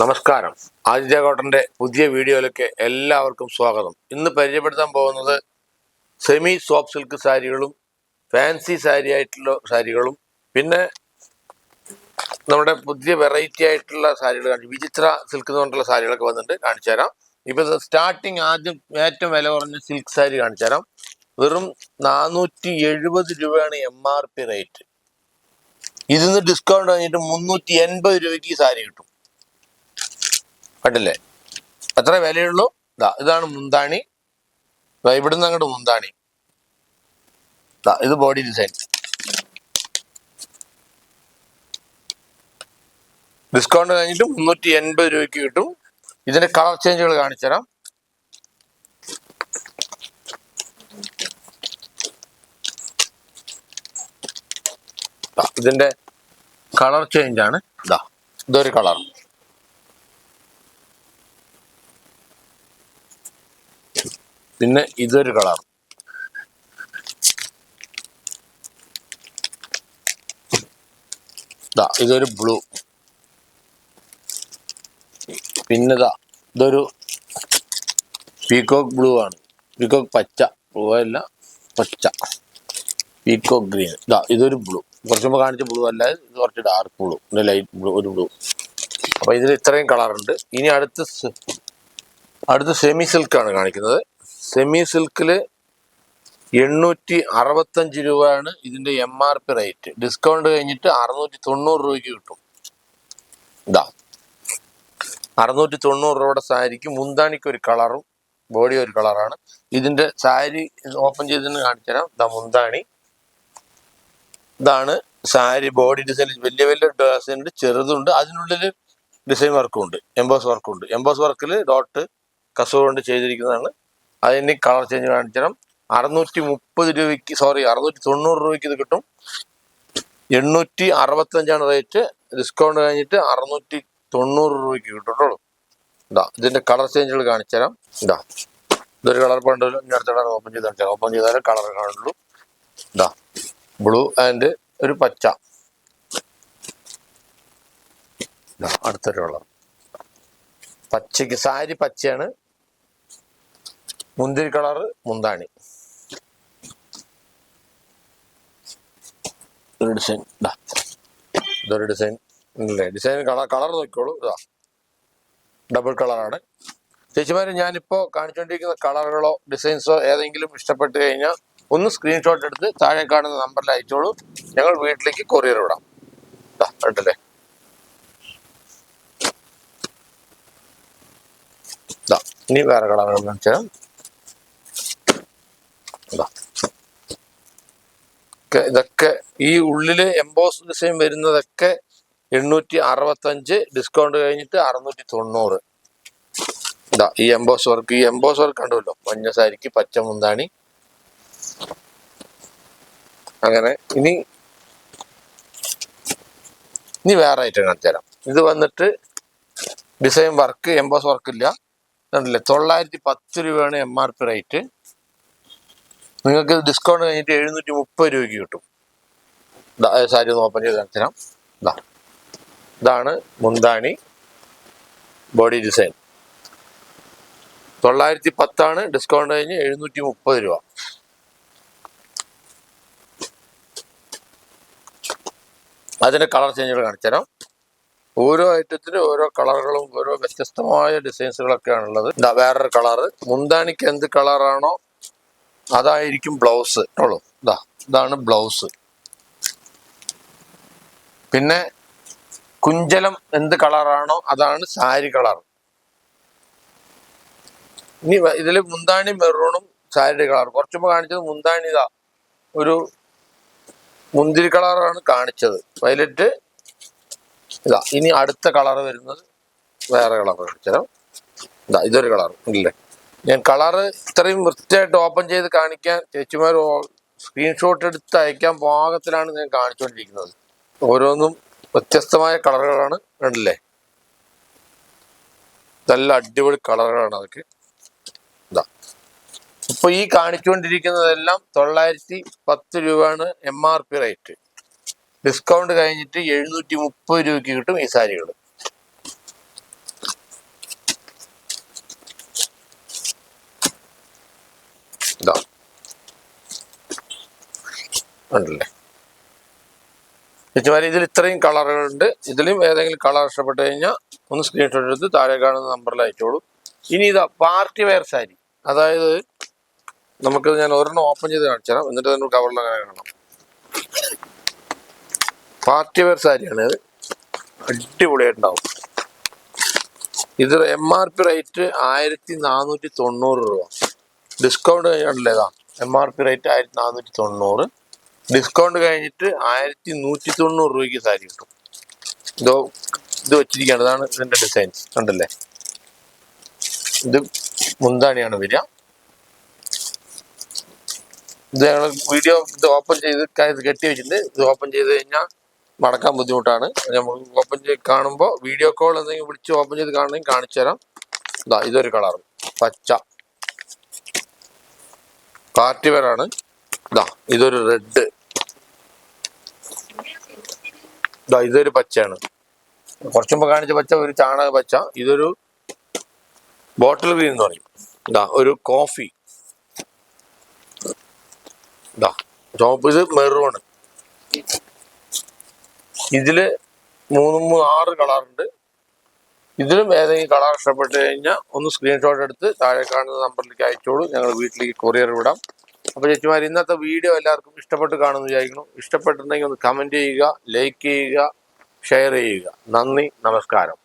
നമസ്കാരം. ആദിത്യ കോട്ടന്റെ പുതിയ വീഡിയോയിലേക്ക് എല്ലാവർക്കും സ്വാഗതം. ഇന്ന് പരിചയപ്പെടുത്താൻ പോകുന്നത് സെമി സോഫ്റ്റ് സിൽക്ക് സാരികളും ഫാൻസി സാരി ആയിട്ടുള്ള സാരികളും പിന്നെ നമ്മുടെ പുതിയ വെറൈറ്റി ആയിട്ടുള്ള സാരികൾ കാണിച്ചു. വിചിത്ര സിൽക്ക് എന്ന് പറഞ്ഞിട്ടുള്ള സാരികളൊക്കെ വന്നിട്ട് കാണിച്ചു തരാം. ഇപ്പൊ സ്റ്റാർട്ടിങ് ആദ്യം ഏറ്റവും വില കുറഞ്ഞ സിൽക്ക് സാരി കാണിച്ചു തരാം. വെറും നാനൂറ്റി എഴുപത് രൂപയാണ് എം ആർ പി റേറ്റ് ഇതിന് ഡിസ്കൗണ്ട് കഴിഞ്ഞിട്ട് മുന്നൂറ്റി എൺപത് രൂപയ്ക്ക് ഈ സാരി കിട്ടും. കണ്ടില്ലേ? എത്ര വിലയുള്ളൂ. ഇതാ ഇതാണ് മുന്താണി. ദാ ഇവിടുന്ന് അങ്ങോട്ട് മുന്താണി. ഇത് ബോഡി ഡിസൈൻ ഡിസ്കൗണ്ട് കഴിഞ്ഞിട്ട് മുന്നൂറ്റി എൺപത് രൂപയ്ക്ക് കിട്ടും. ഇതിന്റെ കളർ ചേഞ്ചുകൾ കാണിച്ചു തരാം. ദാ ഇതിന്റെ കളർ ചേഞ്ച് ആണ്. ഇതാ ഇതൊരു കളർ പിന്നെ ഇതൊരു കളർ. ഇതൊരു ബ്ലൂ. പിന്നെ ഇതാ ഇതൊരു പീകോക്ക് ബ്ലൂ ആണ്. പീകോക്ക് പച്ച. ബ്ലൂ അല്ല പച്ച. Peacock green. ഇതാ ഇതൊരു ബ്ലൂ. കുറച്ച് മുമ്പ് കാണിച്ച ബ്ലൂ അല്ല ഇത് കുറച്ച് ഡാർക്ക് ബ്ലൂ. പിന്നെ ലൈറ്റ് ബ്ലൂ ഒരു ബ്ലൂ. അപ്പൊ ഇതിൽ ഇത്രയും ഉണ്ട്. ഇനി അടുത്ത അടുത്ത സെമി സിൽക്കാണ് കാണിക്കുന്നത്. സെമി സിൽക്കിൽ എണ്ണൂറ്റി അറുപത്തഞ്ച് രൂപയാണ് ഇതിന്റെ M R P rate discount കഴിഞ്ഞിട്ട് അറുന്നൂറ്റി തൊണ്ണൂറ് രൂപയ്ക്ക് കിട്ടും. ഇതാ അറുന്നൂറ്റി തൊണ്ണൂറ് രൂപയുടെ സാരിക്ക് മുന്താണിക്ക് ഒരു കളറും ബോഡി ഒരു കളറാണ്. ഇതിന്റെ സാരി ഓപ്പൺ ചെയ്തിന് കാണിച്ചു തരാം ഇതാ മുന്താണി. ഇതാണ് സാരി ബോഡി ഡിസൈൻ. വലിയ വലിയ ഡിസൈൻ ഉണ്ട് ചെറുതുണ്ട്. അതിനുള്ളിൽ ഡിസൈൻ വർക്കും ഉണ്ട് എംബോസ് വർക്കും ഉണ്ട് എംബോസ് വർക്കിൽ ഡോട്ട് കസവ് കൊണ്ട് ചെയ്തിരിക്കുന്നതാണ് അതിന് കളർ ചേഞ്ച് കാണിച്ചാൽ അറുന്നൂറ്റി മുപ്പത് രൂപയ്ക്ക് സോറി അറുന്നൂറ്റി തൊണ്ണൂറ് രൂപയ്ക്ക് ഇത് കിട്ടും. എണ്ണൂറ്റി അറുപത്തഞ്ചാണ് റേറ്റ് ഡിസ്കൗണ്ട് കഴിഞ്ഞിട്ട് അറുന്നൂറ്റി തൊണ്ണൂറ് രൂപയ്ക്ക് കിട്ടും കേട്ടോ ഇതാ ഇതിന്റെ കളർ ചേഞ്ചുകൾ കാണിച്ചുതരാം. ഇതാ ഇതൊരു കളർ പണ്ടല്ലോ ഞാൻ അടുത്ത ഓപ്പൺ ചെയ്ത് കാണിച്ചാൽ ഓപ്പൺ ചെയ്താലേ കളർ കാണുള്ളൂ. ഇതാ ബ്ലൂ ആൻഡ് ഒരു പച്ച. അടുത്തൊരു കളർ പച്ചയ്ക്ക് സാരി പച്ചയാണ്. മുന്തിരി കളറ് മുന്താണി. ഒരു ഡിസൈൻ ഇതാ ഇതൊരു ഡിസൈൻ ഇല്ലേ? ഡിസൈൻ കളർ കളർ നോക്കിക്കോളൂ ഇതാ ഡബിൾ കളറാണ്. ചേച്ചിമാര് ഞാനിപ്പോ കാണിച്ചുകൊണ്ടിരിക്കുന്ന കളറുകളോ ഡിസൈൻസോ ഏതെങ്കിലും ഇഷ്ടപ്പെട്ട് കഴിഞ്ഞാൽ ഒന്ന് സ്ക്രീൻഷോട്ട് എടുത്ത് താഴെ കാണുന്ന നമ്പറിൽ അയച്ചോളൂ. ഞങ്ങൾ വീട്ടിലേക്ക് കൊറിയർ വിടാം. കണ്ടില്ലേ ഇനി വേറെ കളറുകൾ കാണിച്ചു തരാം ദാ. ഒക്കെ ഇതൊക്കെ ഈ ഉള്ളിൽ എംബോസ് ഡിസൈൻ വരുന്നതൊക്കെ എണ്ണൂറ്റി അറുപത്തഞ്ച് ഡിസ്കൗണ്ട് കഴിഞ്ഞിട്ട് അറുന്നൂറ്റി തൊണ്ണൂറ് ഇതാ ഈ എംബോസ് വർക്ക് ഈ എംബോസ് വർക്ക് കണ്ടുവല്ലോ? മഞ്ഞ സാരിക്ക് പച്ച മുന്താണി. അങ്ങനെ. ഇനി ഇനി വേറെ ഐറ്റം കാണിച്ചു തരാം. ഇത് വന്നിട്ട് ഡിസൈൻ വർക്ക് എംബോസ് വർക്ക് ഇല്ല. കണ്ടില്ലേ? തൊള്ളായിരത്തി പത്ത് രൂപയാണ് എം ആർ പി റേറ്റ് നിങ്ങൾക്ക് ഡിസ്കൗണ്ട് കഴിഞ്ഞിട്ട് എഴുന്നൂറ്റി മുപ്പത് രൂപയ്ക്ക് കിട്ടും. സാരി ഒന്ന് ഓപ്പൺ ചെയ്ത് കാണിച്ചു തരാം ഇതാ ഇതാണ് മുന്താണി ബോഡി ഡിസൈൻ തൊള്ളായിരത്തി പത്താണ് ഡിസ്കൗണ്ട് കഴിഞ്ഞ് എഴുന്നൂറ്റി മുപ്പത് രൂപ. അതിന്റെ കളർ ചേഞ്ചുകൾ കാണിച്ചുതരാം. ഓരോ ഐറ്റത്തിലും ഓരോ കളറുകളും ഓരോ വ്യത്യസ്തമായ ഡിസൈൻസുകളൊക്കെയാണുള്ളത് വേറൊരു കളറ് മുന്താണിക്ക് എന്ത് കളറാണോ അതായിരിക്കും ബ്ലൗസ്. ഉള്ളൂ. ഇതാ ഇതാണ് ബ്ലൗസ്. പിന്നെ കുഞ്ചലം എന്ത് കളറാണോ അതാണ് സാരി കളർ. ഇനി ഇതിൽ മുന്താണി മെറൂണും സാരി കളർ. കുറച്ചുമ്പോ കാണിച്ചത് മുന്താണി ഇതാ ഒരു മുന്തിരി കളറാണ് കാണിച്ചത്. വയലറ്റ് ഇതാ ഇനി അടുത്ത കളർ വരുന്നത് വേറെ കളർ കാണിച്ചുതരാം ഇതാ ഇതൊരു കളർ ഇല്ലേ? ഞാൻ കളറ് ഇത്രയും വൃത്തിയായിട്ട് ഓപ്പൺ ചെയ്ത് കാണിക്കാൻ ചേച്ചിമാർ സ്ക്രീൻഷോട്ട് എടുത്ത് അയക്കാൻ പാകത്തിലാണ് ഞാൻ കാണിച്ചുകൊണ്ടിരിക്കുന്നത് ഓരോന്നും വ്യത്യസ്തമായ കളറുകളാണ് കണ്ടില്ലേ? നല്ല അടിപൊളി കളറുകളാണ് അതൊക്കെ. ഇതാ ഇപ്പൊ ഈ കാണിച്ചുകൊണ്ടിരിക്കുന്നതെല്ലാം തൊള്ളായിരത്തി പത്ത് രൂപയാണ് M R P rate discount കഴിഞ്ഞിട്ട് എഴുന്നൂറ്റി മുപ്പത് രൂപയ്ക്ക് കിട്ടും ഈ സാരികൾ ഉണ്ടല്ലേ? ചേച്ചിമാരി ഇതിൽ ഇത്രയും കളറുകളുണ്ട്. ഇതിലും ഏതെങ്കിലും കളർ ഇഷ്ടപ്പെട്ട് കഴിഞ്ഞാൽ ഒന്ന് സ്ക്രീൻഷോട്ട് എടുത്ത് താഴെ കാണുന്ന നമ്പറിൽ അയച്ചോളൂ. ഇനി ഇതാ പാർട്ടി വെയർ സാരി. അതായത് നമുക്ക് ഞാൻ ഒരെണ്ണം ഓപ്പൺ ചെയ്ത് കാണിച്ചു തരാം എന്നിട്ട് തന്നെ കവറിൽ അങ്ങനെ പാർട്ടി വെയർ സാരിയാണ് ഇത്. അടിപൊളിയായിട്ടുണ്ടാവും. ഇത് എം ആർ പി റേറ്റ് ആയിരത്തി നാനൂറ്റി തൊണ്ണൂറ് രൂപ. ഡിസ്കൗണ്ട് കഴിഞ്ഞിട്ടില്ല എം ആർ പി റേറ്റ് ആയിരത്തി നാനൂറ്റി തൊണ്ണൂറ് ഡിസ്കൗണ്ട് കഴിഞ്ഞിട്ട് ആയിരത്തി നൂറ്റി തൊണ്ണൂറ് രൂപയ്ക്ക് സാരി കിട്ടും. ഇതോ ഇത് വെച്ചിരിക്കുകയാണ്. ഇതാണ് ഇതിന്റെ ഡിസൈൻ കണ്ടല്ലേ? ഇത് മുന്താണിയാണ് വരിക. ഇത് ഞങ്ങൾ വീഡിയോ ഇത് ഓപ്പൺ ചെയ്ത് ഇത് കെട്ടി വെച്ചിട്ടുണ്ട്. ഇത് ഓപ്പൺ ചെയ്ത് കഴിഞ്ഞാൽ മടക്കാൻ ബുദ്ധിമുട്ടാണ്. നമുക്ക് ഓപ്പൺ ചെയ്ത് കാണുമ്പോൾ വീഡിയോ കോൾ എന്തെങ്കിലും വിളിച്ച് ഓപ്പൺ ചെയ്ത് കാണണമെങ്കിൽ കാണിച്ചു തരാം. ഇതാ ഇതൊരു കളർ പച്ച. പാർട്ടി വേറാണ് ഇതാ ഇതൊരു റെഡ് ഇതാ ഇതൊരു പച്ചയാണ്. കുറച്ചു മുമ്പ് കാണിച്ച പച്ച ഒരു ചാണക പച്ച. ഇതൊരു ബോട്ടിൽ ഗ്രീൻ എന്ന് പറയും. ഇതാ ഒരു കോഫി. ഇതാ ചുവപ്പ് ഇത് മെറൂണ് ഇതിൽ മൂന്ന് മൂന്ന് ആറ് കളറുണ്ട് ഇതിലും ഏതെങ്കിലും കളർ ഇഷ്ടപ്പെട്ട് കഴിഞ്ഞാൽ ഒന്ന് സ്ക്രീൻഷോട്ട് എടുത്ത് താഴെ കാണുന്ന നമ്പറിലേക്ക് അയച്ചോളൂ. ഞങ്ങൾ വീട്ടിലേക്ക് കൊറിയർ വിടാം. അപ്പോൾ ചേച്ചിമാർ ഇന്നത്തെ വീഡിയോ എല്ലാവർക്കും ഇഷ്ടപ്പെട്ട് കാണുമെന്ന് വിചാരിക്കുന്നു. ഇഷ്ടപ്പെട്ടിട്ടുണ്ടെങ്കിൽ ഒന്ന് കമന്റ് ചെയ്യുക ലൈക്ക് ചെയ്യുക ഷെയർ ചെയ്യുക. നന്ദി നമസ്കാരം.